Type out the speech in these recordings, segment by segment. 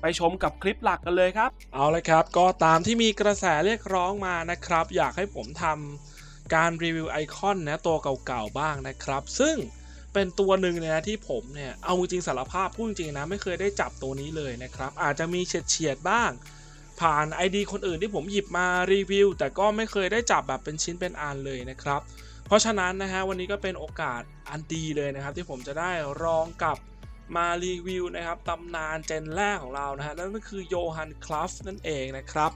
ไปชมกับคลิปหลักกันเลยครับ เอาละครับ ก็ตามที่มีกระแสเรียกร้องมานะครับ อยากให้ผมทำการรีวิวไอคอนนะตัวเก่าๆบ้างนะครับ ซึ่งเป็นตัวหนึ่งเนี่ยนะที่ผมเนี่ยเอาจริงสารภาพพูดจริงนะไม่เคยได้จับตัวนี้เลยนะครับ อาจจะมีเฉียดๆบ้าง ผ่าน ID คนอื่นที่ผมหยิบมารีวิว แต่ก็ไม่เคยได้จับแบบเป็นชิ้นเป็นอันเลยนะครับ เพราะฉะนั้นนะฮะวันนี้ก็เป็นโอกาสอันดีเลยนะครับ ที่ผมจะได้ลองกับ มารีวิวนะครับตำนานเจนแรกของเรานะฮะนั่นก็คือโยฮันคลัฟนั่นเองนะครับ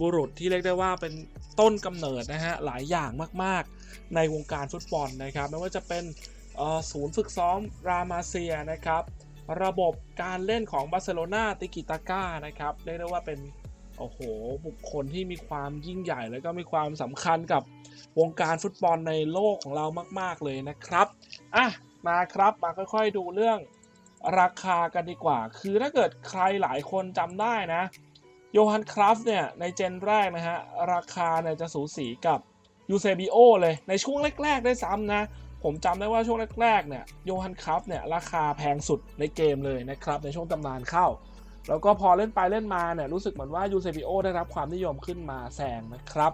บุรุษที่เรียกได้ว่าเป็นต้นกำเนิดนะฮะหลายอย่างมากๆ ในวงการฟุตบอลนะครับไม่ว่าจะเป็นศูนย์ฝึกซ้อมรามาเซียนะครับ ระบบการเล่นของบาร์เซโลนาติกิตาก้านะครับเรียกได้ว่าเป็นโอ้โห บุคคลที่มีความยิ่งใหญ่ แล้วก็มีความสำคัญกับวงการฟุตบอลในโลกของเรามาก ๆ เลยนะครับ อะ มาครับ มาค่อย ๆ ดูเรื่อง ราคากันดีกว่า คือถ้าเกิดใครหลายคนจำได้นะ โยฮันคราฟเนี่ย ในเจนแรกนะฮะ ราคาเนี่ยจะสูสีกับยูเซบิโอเลย ในช่วงแรก ๆ ได้ซ้ำนะ ผมจำได้ว่าช่วงแรก ๆ เนี่ย โยฮันคราฟเนี่ย ราคาแพงสุดในเกมเลยนะครับ ในช่วงตำนานเข้า แล้วก็พอเล่นไปเล่นมาเนี่ย รู้สึกเหมือนว่ายูเซบิโอได้รับความนิยมขึ้นมาแซงนะครับ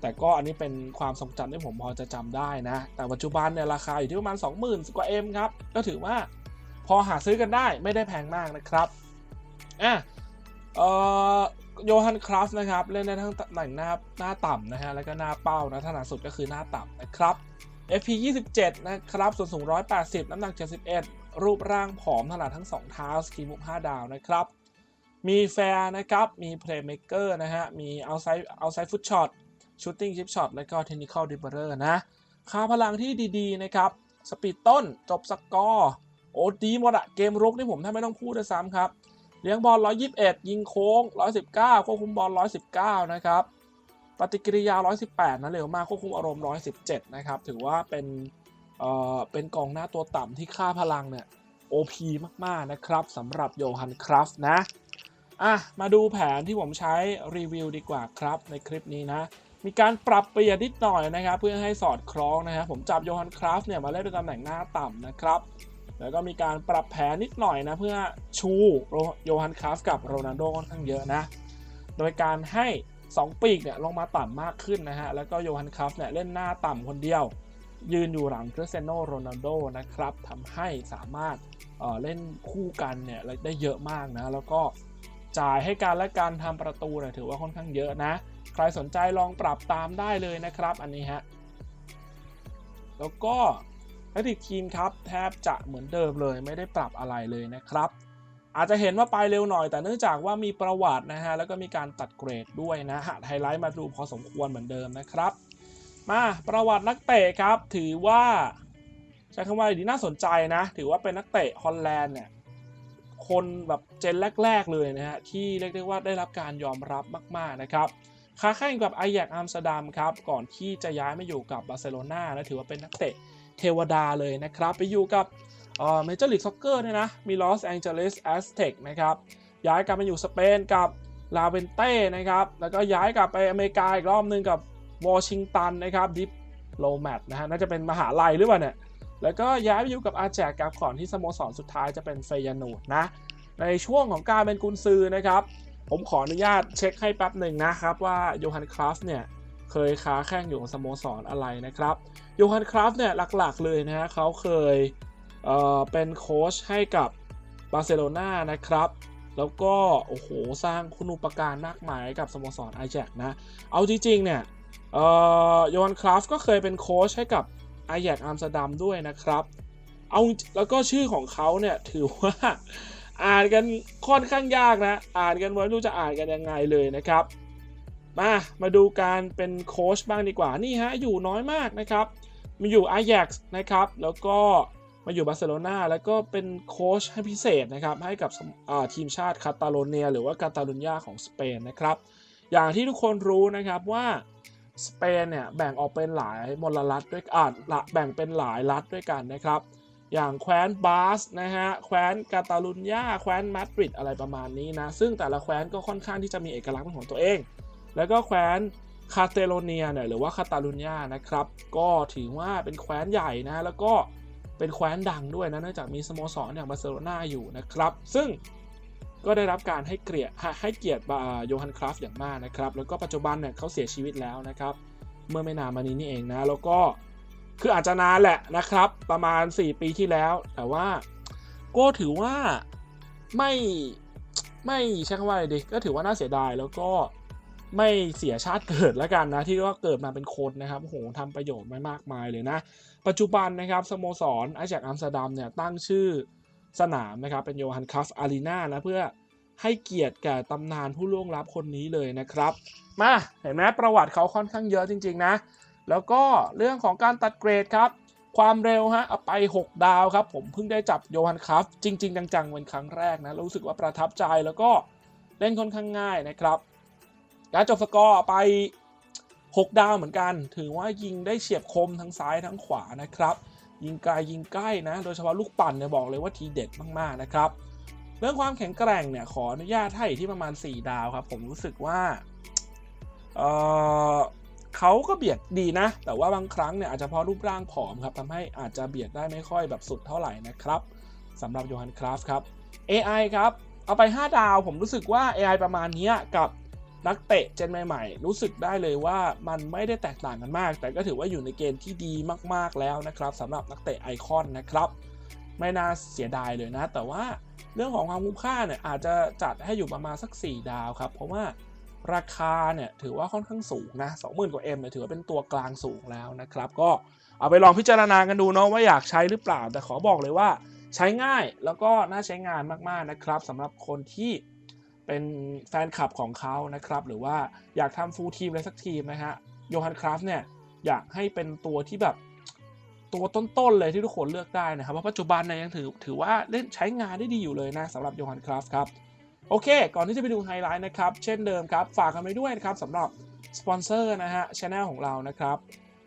แต่ก็อันนี้เป็นความทรงจำที่ผมพอจะจำได้นะ แต่ปัจจุบันเนี่ยราคาอยู่ที่ประมาณ 20,000กว่าเอ็มครับ ก็ถือว่า พอหาซื้อกันได้ไม่ได้แพงมากนะครับอะเอ่อโยฮันคราฟนะครับ เล่นได้ทั้งหน่งหน้าหน้าต่ำนะฮะแล้วก็หน้าเป้านะถนัดสุดก็คือหน้าต่ำนะครับ FP 27นะครับส่วนสูง 180 น้ำหนัก 71 รูปร่างผอมถนัดทั้ง 2 เท้า สกีมุก5ดาวนะครับ มีแฟร์นะครับ มีเพลย์เม k เกอร์นะฮะ มีเอาไซด์เอาไซด์ฟุตช็อตชูตติ้งชิปช็อตแล้วก็เทคนิคอลดิบเบอร์นะ ค่าพลังที่ดีๆ นะครับ สปีดต้นจบสกอร์ โอ้ดีหมดอะเกมรุกนี่ผมแทบไม่ต้องพูดด้วยซ้ำครับ เลี้ยงบอล 121 ยิงโค้ง 119 ควบคุมบอล 119 นะครับ ปฏิกิริยา 118 นะเร็วมากควบคุมอารมณ์ 117 นะครับ ถือว่าเป็นเอ่อเป็นกองหน้าตัวต่ำที่ค่าพลังเนี่ย OP มาก ๆ นะครับสำหรับโยฮันคราฟนะอะมาดูแผนที่ผมใช้รีวิวดีกว่าครับในคลิปนี้นะ มีการปรับเปลี่ยนนิดหน่อยนะครับ เพื่อให้สอดคล้องนะครับผมจับโยฮันคราฟเนี่ยมาเล่นเป็นตำแหน่งหน้าต่ำนะครับ แล้วก็มีการปรับแผนนิดหน่อยนะเพื่อชูโยฮันคราฟกับโรนัลโดค่อนข้างเยอะนะ โดยการให้ 2 ปีกเนี่ยลงมาต่ำมากขึ้นนะฮะ แล้วก็โยฮันคราฟเนี่ยเล่นหน้าต่ำคนเดียว ยืนอยู่หลังคริสเตียโนโรนัลโดนะครับทำให้สามารถเเล่นคู่กันเนี่ยได้เยอะมากนะ แล้วก็จ่ายให้การและการทำประตูเนี่ยถือว่าค่อนข้างเยอะนะ ใครสนใจลองปรับตามได้เลยนะครับ อันนี้ฮะ แล้วก็ แทคติกทีมครับแทบจะเหมือนเดิมเลยไม่ได้ปรับอะไรเลยนะครับ อาจจะเห็นว่าไปเร็วหน่อยแต่เนื่องจากว่ามีประวัตินะฮะแล้วก็มีการตัดเกรดด้วยนะฮะไฮไลท์มาดูพอสมควรเหมือนเดิมนะครับ มาประวัตินักเตะครับถือว่าใช้คำว่าดีน่าสนใจนะ ถือว่าเป็นนักเตะฮอลแลนด์เนี่ยคนแบบเจนแรก ๆ เลยนะฮะที่เรียกได้ว่าได้รับการยอมรับมาก ๆ นะครับค้าแข่งกับไอแยกอัมสเตอร์ดัมครับก่อนที่จะย้ายมาอยู่กับบาร์เซโลนาและถือว่าเป็นนักเตะ เทวดาเลยนะครับ ไปอยู่กับเมเจอร์ลีกซ็อกเกอร์เนี่ยนะ มีลอสแองเจลิสแอสเทกนะครับ ย้ายกลับมาอยู่สเปนกับลาเวนเต้นะครับ แล้วก็ย้ายกลับไปอเมริกาอีกรอบนึงกับวอชิงตันนะครับดิฟโลแมตนะฮะ น่าจะเป็นมหาลัยหรือเปล่าเนี่ย แล้วก็ย้ายไปอยู่กับอาแจกกับก่อนที่สโมสรสุดท้ายจะเป็นเฟยานูดนะ ในช่วงของการเป็นกุนซือนะครับ ผมขออนุญาตเช็คให้แป๊บหนึ่งนะครับว่าโยฮันคราฟเนี่ย เคยค้าแข่งอยู่สโมสรอะไรนะครับโยฮันคราฟเนี่ยหลักๆเลยนะฮะเขาเคยเเป็นโค้ชให้กับบาร์เซโลนานะครับแล้วก็โอ้โหสร้างคุณูปการมากมายกับสโมสรไอแจกนะ เอาจริงๆเนี่ยเอ่อโยฮันคราฟก็เคยเป็นโค้ชให้กับไอแยกอัมสเตอร์ดัมด้วยนะครับ เอาแล้วก็ชื่อของเขาเนี่ยถือว่าอ่านกันค่อนข้างยากนะ อ่านกันไม่รู้จะอ่านกันยังไงเลยนะครับ มามาดูการเป็นโค้ชบ้างดีกว่านี่ฮะอยู่น้อยมากนะครับมาอยู่ a อ a x นะครับแล้วก็มาอยู่บาร์เซโลนาแล้วก็เป็นโค้ชให้พิเศษนะครับให้กับทีมชาติคาตาโลเนีย หรือว่ากาตาลุญญาของสเปนนะครับอย่างที่ทุกคนรู้นะครับว่าสเปนเนี่ยแบ่งออกเป็นหลายมลรัฐด้วยอ่าแบ่งเป็นหลายรัฐด้วยกันนะครับ อย่างแคว้นบาสนะฮะแคว้นกาตาลุญญาแคว้นมาดริดอะไรประมาณนี้นะซึ่งแต่ละแคว้นก็ค่อนข้างที่จะมีเอกลักษณ์เป็นของตัวเอง แล้วก็แคว้นคาเตโลเนียเนี่ยหรือว่าคาตาลุญญานะครับ ก็ถือว่าเป็นแคว้นใหญ่นะ แล้วก็เป็นแคว้นดังด้วยนะเนื่องจากมีสโมสรอย่างบาร์เซโลนาอยู่นะครับ ซึ่งก็ได้รับการให้เกียรติให้เกียรติบาโยฮันคราฟอย่างมากนะครับ แล้วก็ปัจจุบันเนี่ยเขาเสียชีวิตแล้วนะครับ เมื่อไม่นานมานี้นี่เองนะ แล้วก็คืออาจจะนานแหละนะครับ ประมาณ 4 ปีที่แล้ว แต่ว่าก็ถือว่าไม่ไม่ใช้คำว่าอะไรดีก็ถือว่าน่าเสียดายแล้วก็ ไม่เสียชาติเกิดแล้วกันนะ ที่ว่าเกิดมาเป็นคนนะครับโหทำประโยชน์ไม่มากมายเลยนะ ปัจจุบันนะครับสโมสรไอแจกอัมสเตอร์ดัมเนี่ยตั้งชื่อสนามนะครับเป็นโยฮันคัฟอารีนานะเพื่อให้เกียรติแก่ตำนานผู้ล่วงลับคนนี้เลยนะครับ มาเห็นไหมประวัติเขาค่อนข้างเยอะจริง ๆ นะ แล้วก็เรื่องของการตัดเกรดครับ ความเร็วฮะเอาไป 6 ดาวครับ ผมเพิ่งได้จับโยฮันคัฟจริง ๆ จังๆเป็นครั้งแรกนะ รู้สึกว่าประทับใจแล้วก็เล่นค่อนข้างง่ายนะครับ การจบสกอร์ไป 6 ดาวเหมือนกัน ถือว่ายิงได้เฉียบคมทั้งซ้ายทั้งขวานะครับ ยิงไกลยิงใกล้นะ โดยเฉพาะลูกปั่นเนี่ยบอกเลยว่าทีเด็ดมากๆนะครับ เรื่องความแข็งแกร่งเนี่ยขออนุญาตให้ที่ประมาณ 4 ดาวครับ ผมรู้สึกว่าเเขาก็เบียดดีนะ แต่ว่าบางครั้งเนี่ยอาจจะเพราะรูปร่างผอมครับทำให้อาจจะเบียดได้ไม่ค่อยแบบสุดเท่าไหร่นะครับสำหรับโยฮันคราฟครับ AI ครับ เอาไป 5 ดาวผมรู้สึกว่า AI ประมาณนี้กับ นักเตะเจนใหม่ๆ รู้สึกได้เลยว่ามันไม่ได้แตกต่างกันมาก แต่ก็ถือว่าอยู่ในเกณฑ์ที่ดีมากๆแล้วนะครับสำหรับนักเตะไอคอนนะครับไม่น่าเสียดายเลยนะ แต่ว่าเรื่องของความคุ้มค่าเนี่ยอาจจะจัดให้อยู่ประมาณสัก 4 ดาวครับ เพราะว่าราคาเนี่ยถือว่าค่อนข้างสูงนะ20,000กว่า M เนี่ยถือว่าเป็นตัวกลางสูงแล้วนะครับ ก็เอาไปลองพิจารณากันดูเนาะว่าอยากใช้หรือเปล่า แต่ขอบอกเลยว่าใช้ง่ายแล้วก็น่าใช้งานมากๆนะครับสำหรับคนที่ เป็นแฟนคลับของเขานะครับ หรือว่าอยากทำฟูลทีมอะไรสักทีมนะฮะโยฮันคราฟเนี่ยอยากให้เป็นตัวที่แบบตัวต้นๆเลยที่ทุกคนเลือกได้นะครับเพราะปัจจุบันเนี่ยยังถือถือว่าเล่นใช้งานได้ดีอยู่เลยนะสำหรับโยฮันคราฟครับโอเค ก่อนที่จะไปดูไฮไลท์นะครับ เช่นเดิมครับ ฝากกันไปด้วยนะครับสำหรับสปอนเซอร์นะฮะช anel ของเรานะครับ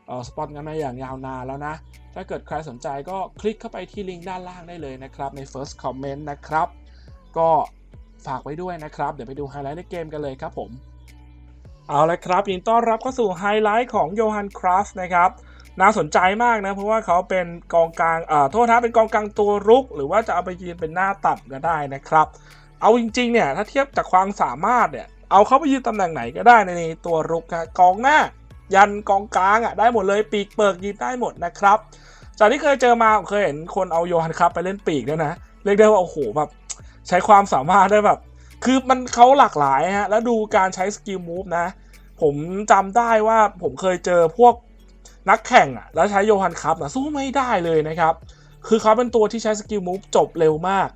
เออสปอนกันมาอย่างยาวนานแล้วนะ ถ้าเกิดใครสนใจก็คลิกเข้าไปที่ลิงก์ด้านล่างได้เลยนะครับ ใน first comment นะครับ ก็ ฝากไว้ด้วยนะครับ เดี๋ยวไปดูไฮไลท์ในเกมกันเลยครับผม เอาละครับยินต้อนรับเข้าสู่ไฮไลท์ของโยฮันคราฟนะครับน่าสนใจมากนะเพราะว่าเขาเป็นกองกลางเอ่อโทษนะเป็นกองกลางตัวรุก หรือว่าจะเอาไปยืนเป็นหน้าต่ำก็ได้นะครับ เอาจริงๆเนี่ยถ้าเทียบจากความสามารถเนี่ยเอาเขาไปยืนตำแหน่งไหนก็ได้ในตัวรุกอะกองหน้า ยันกองกลางอะได้หมดเลยปีกเปิกยืนได้หมดนะครับจากที่เคยเจอมาเคยเห็นคนเอาโยฮันครับไปเล่นปีกด้วยนะเรียกได้ว่าโอ้โหแบบ ใช้ความสามารถได้แบบ คือมันเขาหลากหลายฮะ แล้วดูการใช้สกิลมูฟนะ ผมจำได้ว่าผมเคยเจอพวกนักแข่งอะ แล้วใช้โยฮันครับนะสู้ไม่ได้เลยนะครับ คือเขาเป็นตัวที่ใช้สกิลมูฟจบเร็วมาก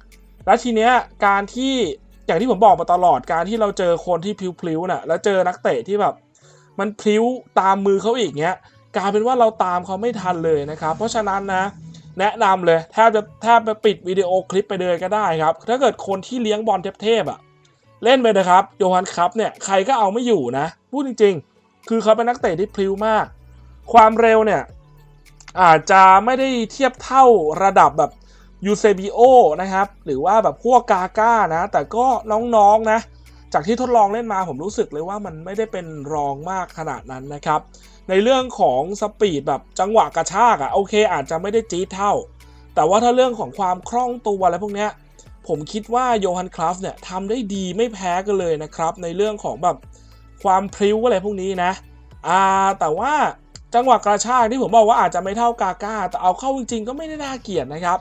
แล้วทีเนี้ยการที่อย่างที่ผมบอกมาตลอดการที่เราเจอคนที่พลิ้วๆน่ะ แล้วเจอนักเตะที่แบบ มันพลิ้วตามมือเขาอีกเงี้ยกลายเป็นว่าเราตามเขาไม่ทันเลยนะครับ เพราะฉะนั้นนะ แนะนำเลยแทบจะแทบไปปิดวิดีโอคลิปไปเลยก็ได้ครับ ถ้าเกิดคนที่เลี้ยงบอลเทพๆอะเล่นไปนะครับโยฮันครับเนี่ยใครก็เอาไม่อยู่นะพูดจริง ๆ คือเขาเป็นนักเตะที่พลิ้วมาก ความเร็วเนี่ยอาจจะไม่ได้เทียบเท่าระดับแบบยูเซบิโอนะครับ หรือว่าแบบพวกกาก้านะ แต่ก็น้องๆนะจากที่ทดลองเล่นมาผมรู้สึกเลยว่ามันไม่ได้เป็นรองมากขนาดนั้นนะครับ ในเรื่องของสปีดแบบจังหวะกระชากอะโอเค อาจจะไม่ได้จี๊ดเท่า แต่ว่าถ้าเรื่องของความคล่องตัวอะไรพวกเนี้ยผมคิดว่าโยฮันคราฟเนี่ยทำได้ดีไม่แพ้กันเลยนะครับ ในเรื่องของแบบความพริ้วอะไรพวกนี้นะอ่าแต่ว่าจังหวะกระชากที่ผมบอกว่าอาจจะไม่เท่ากาก้า แต่เอาเข้าจริงๆก็ไม่ได้น่าเกลียดนะครับ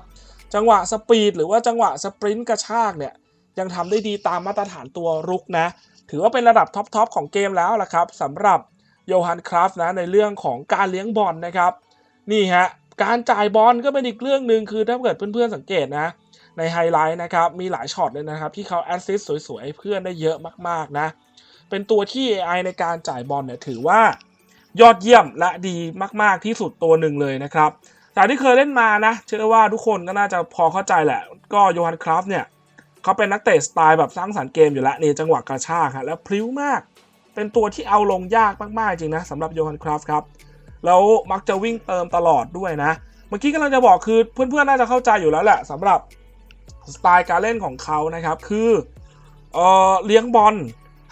จังหวะสปีดหรือว่าจังหวะสปรินต์กระชากเนี่ยยังทำได้ดีตามมาตรฐานตัวรุกนะ ถือว่าเป็นระดับท็อปๆของเกมแล้วล่ะครับสำหรับ โยฮันคราฟนะในเรื่องของการเลี้ยงบอลนะครับ นี่ฮะการจ่ายบอลก็เป็นอีกเรื่องหนึ่งคือถ้าเกิดเพื่อนๆสังเกตนะในไฮไลท์นะครับมีหลายช็อตเลยนะครับที่เขาแอสซิสต์สวยๆให้เพื่อนได้เยอะมากๆนะเป็นตัวที่ AI ในการจ่ายบอลเนี่ยถือว่ายอดเยี่ยมและดีมากๆที่สุดตัวหนึ่งเลยนะครับจากที่เคยเล่นมานะเชื่อว่าทุกคนก็น่าจะพอเข้าใจแหละ ก็โยฮันคราฟเนี่ยเขาเป็นนักเตะสไตล์แบบสร้างสรรค์เกมอยู่แล้วนี่จังหวะกระชากฮะแล้วพลิ้วมาก เป็นตัวที่เอาลงยากมาก ๆ จริงนะสำหรับโยฮันคราฟครับ แล้วมักจะวิ่งเติมตลอดด้วยนะ เมื่อกี้กำลังจะบอกคือเพื่อน ๆ น่าจะเข้าใจอยู่แล้วแหละสำหรับสไตล์การเล่นของเขานะครับ คือเออเลี้ยงบอล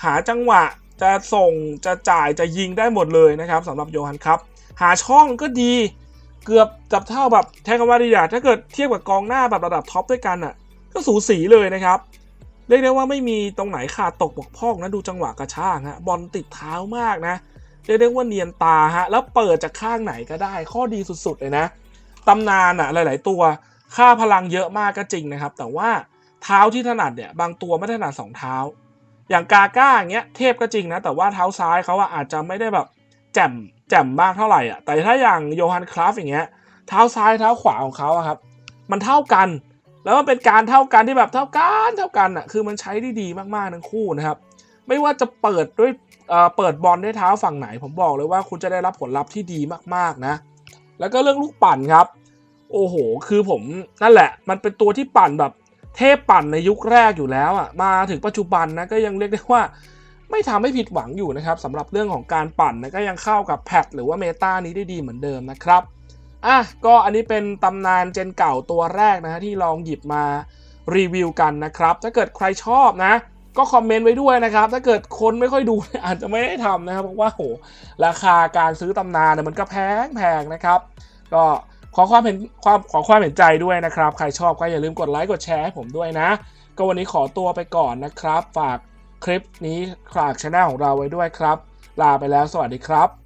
หาจังหวะจะส่งจะจ่ายจะยิงได้หมดเลยนะครับสำหรับโยฮันครับ หาช่องก็ดีเกือบจับเท่าแบบแทนคำว่าดีอะถ้าเกิดเทียบกับกองหน้าแบบระดับท็อปด้วยกันอะก็สูสีเลยนะครับ เรียกได้ว่าไม่มีตรงไหนขาดตกบกพร่องนะดูจังหวะกระชากฮะบอลติดเท้ามากนะเรียกได้ว่าเนียนตาฮะแล้วเปิดจากข้างไหนก็ได้ ข้อดีสุดๆเลยนะตำนานอะหลาย ๆ ตัวค่าพลังเยอะมากก็จริงนะครับ แต่ว่าเท้าที่ถนัดเนี่ยบางตัวไม่ถนัดสองเท้า อย่างกาก้าอย่างเงี้ยเทพก็จริงนะ แต่ว่าเท้าซ้ายเขาอะอาจจะไม่ได้แบบแจ่มแจ่มมากเท่าไหร่อะแต่ถ้าอย่างโยฮันคราฟอย่างเงี้ยเท้าซ้ายเท้าขวาของเขาอะครับ มันเท่ากัน แล้วมันเป็นการเท่ากันที่แบบเท่ากันเท่ากันอะคือมันใช้ได้ดีมากๆทั้งคู่นะครับ ไม่ว่าจะเปิดด้วยเอ่อเปิดบอลด้วยเท้าฝั่งไหน ผมบอกเลยว่าคุณจะได้รับผลลัพธ์ที่ดีมากๆนะ แล้วก็เรื่องลูกปั่นครับ โอ้โห คือผมนั่นแหละ มันเป็นตัวที่ปั่นแบบเทพปั่นในยุคแรกอยู่แล้วอะมาถึงปัจจุบันนะก็ยังเรียกได้ว่าไม่ทำให้ผิดหวังอยู่นะครับสำหรับเรื่องของการปั่นนะก็ยังเข้ากับแพทหรือว่าเมตานี้ได้ดีเหมือนเดิมนะครับ อะก็อันนี้เป็นตำนานเจนเก่าตัวแรกนะฮะที่ลองหยิบมารีวิวกันนะครับ ถ้าเกิดใครชอบนะ ก็คอมเมนต์ไว้ด้วยนะครับ ถ้าเกิดคนไม่ค่อยดูอาจจะไม่ได้ทำนะครับเพราะว่าโหราคาการซื้อตำนานเนี่ยมันก็แพงแพงนะครับ ก็ขอความเห็นความขอความเห็นใจด้วยนะครับ ใครชอบก็อย่าลืมกดไลค์กดแชร์ให้ผมด้วยนะ ก็วันนี้ขอตัวไปก่อนนะครับ ฝากคลิปนี้ฝากช anel ของเราไว้ด้วยครับ ลาไปแล้วสวัสดีครับ